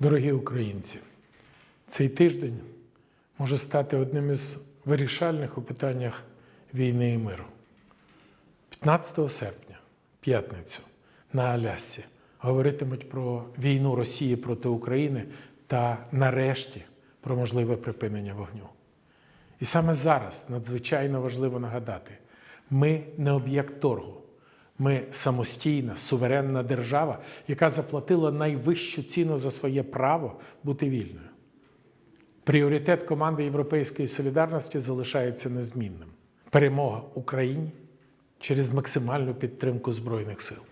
Дорогі українці, цей тиждень може стати одним із вирішальних у питаннях війни і миру. 15 серпня, п'ятницю, на Алясці говоритимуть про війну Росії проти України та нарешті про можливе припинення вогню. І саме зараз надзвичайно важливо нагадати: ми не об'єкт торгу. Ми самостійна, суверенна держава, яка заплатила найвищу ціну за своє право бути вільною. Пріоритет команди Європейської солідарності залишається незмінним: перемога Україні через максимальну підтримку Збройних сил.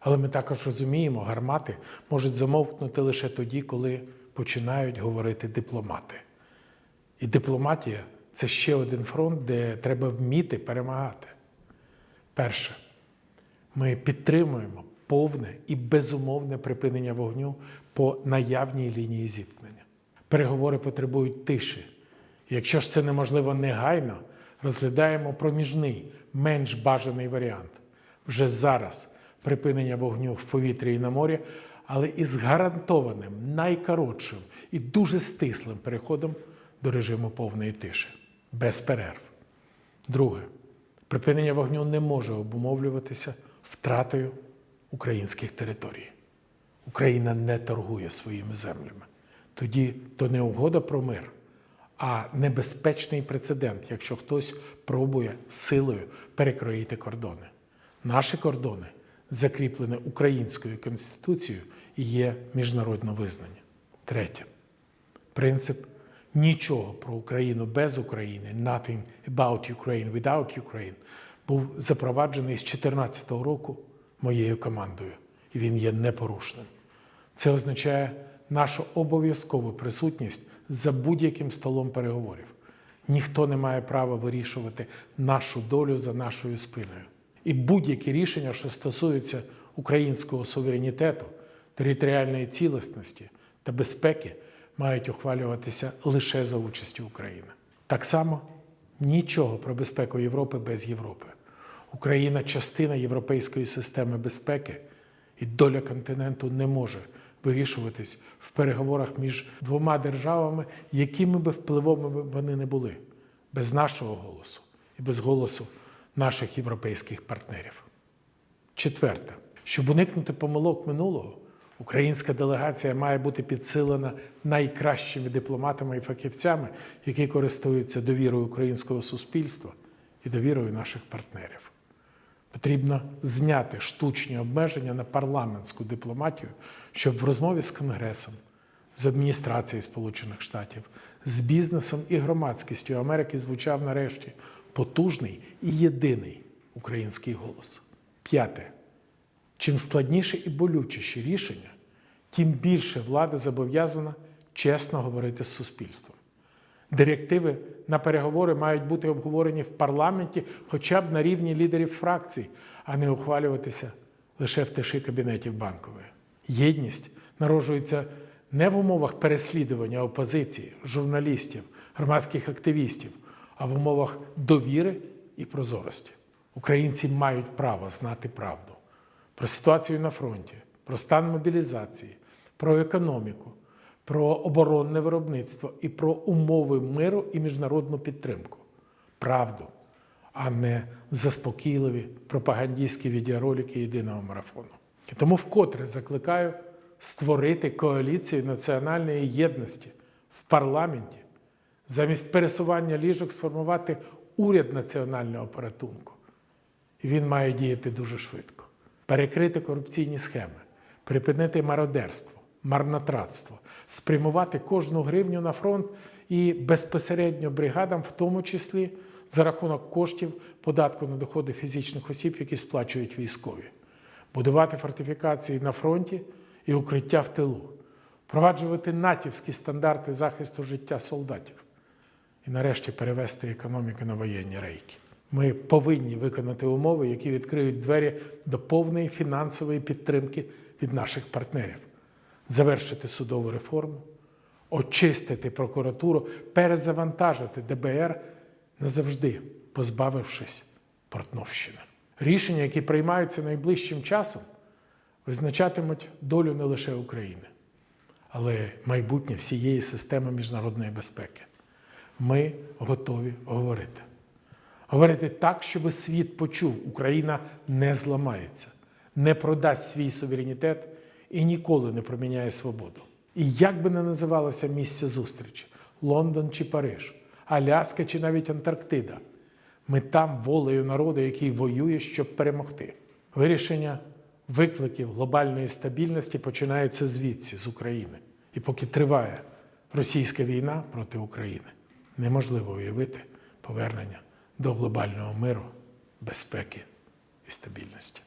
Але ми також розуміємо, гармати можуть замовкнути лише тоді, коли починають говорити дипломати. І дипломатія це ще один фронт, де треба вміти перемагати. Перше. Ми підтримуємо повне і безумовне припинення вогню по наявній лінії зіткнення. Переговори потребують тиші. Якщо ж це неможливо негайно, розглядаємо проміжний, менш бажаний варіант. Вже зараз припинення вогню в повітрі і на морі, але із гарантованим, найкоротшим і дуже стислим переходом до режиму повної тиші, без перерв. Друге, припинення вогню не може обумовлюватися втратою українських територій. Україна не торгує своїми землями. Тоді то не угода про мир, а небезпечний прецедент, якщо хтось пробує силою перекроїти кордони. Наші кордони, закріплені українською конституцією, і є міжнародно визнані. Третє. Принцип нічого про Україну без України, nothing about Ukraine without Ukraine, був запроваджений з 2014 року моєю командою, і він є непорушним. Це означає нашу обов'язкову присутність за будь-яким столом переговорів. Ніхто не має права вирішувати нашу долю за нашою спиною. І будь-які рішення, що стосуються українського суверенітету, територіальної цілісності та безпеки, мають ухвалюватися лише за участю України. Так само нічого про безпеку Європи без Європи. Україна частина європейської системи безпеки, і доля континенту не може вирішуватись в переговорах між двома державами, якими би впливовими вони не були, без нашого голосу і без голосу наших європейських партнерів. Четверте, щоб уникнути помилок минулого, українська делегація має бути підсилена найкращими дипломатами і фахівцями, які користуються довірою українського суспільства і довірою наших партнерів. Потрібно зняти штучні обмеження на парламентську дипломатію, щоб в розмові з Конгресом, з адміністрацією Сполучених Штатів, з бізнесом і громадськістю Америки звучав нарешті потужний і єдиний український голос. П'яте. Чим складніше і болючіші рішення, тим більше влада зобов'язана чесно говорити з суспільством. Директиви на переговори мають бути обговорені в парламенті хоча б на рівні лідерів фракцій, а не ухвалюватися лише в тиші кабінетів банкової. Єдність народжується не в умовах переслідування опозиції, журналістів, громадських активістів, а в умовах довіри і прозорості. Українці мають право знати правду про ситуацію на фронті, про стан мобілізації, про економіку, про оборонне виробництво і про умови миру і міжнародну підтримку. Правду, а не заспокійливі пропагандистські відеоролики єдиного марафону. Тому вкотре закликаю створити коаліцію національної єдності в парламенті, замість пересування ліжок сформувати уряд національного порятунку. І він має діяти дуже швидко. Перекрити корупційні схеми, припинити мародерство, марнотратство, спрямувати кожну гривню на фронт і безпосередньо бригадам, в тому числі за рахунок коштів податку на доходи фізичних осіб, які сплачують військові, будувати фортифікації на фронті і укриття в тилу, впроваджувати натівські стандарти захисту життя солдатів. І нарешті перевести економіку на воєнні рейки. Ми повинні виконати умови, які відкриють двері до повної фінансової підтримки від наших партнерів, завершити судову реформу, очистити прокуратуру, перезавантажити ДБР назавжди, позбавившись Портновщини. Рішення, які приймаються найближчим часом, визначатимуть долю не лише України, але майбутнє всієї системи міжнародної безпеки. Ми готові говорити. Говорити так, щоб світ почув, Україна не зламається, не продасть свій суверенітет і ніколи не проміняє свободу. І як би не називалося місце зустрічі Лондон чи Париж, Аляска чи навіть Антарктида, ми там волею народу, який воює, щоб перемогти. Вирішення викликів глобальної стабільності починається звідси, з України. І поки триває російська війна проти України, неможливо уявити повернення до глобального миру, безпеки і стабільності.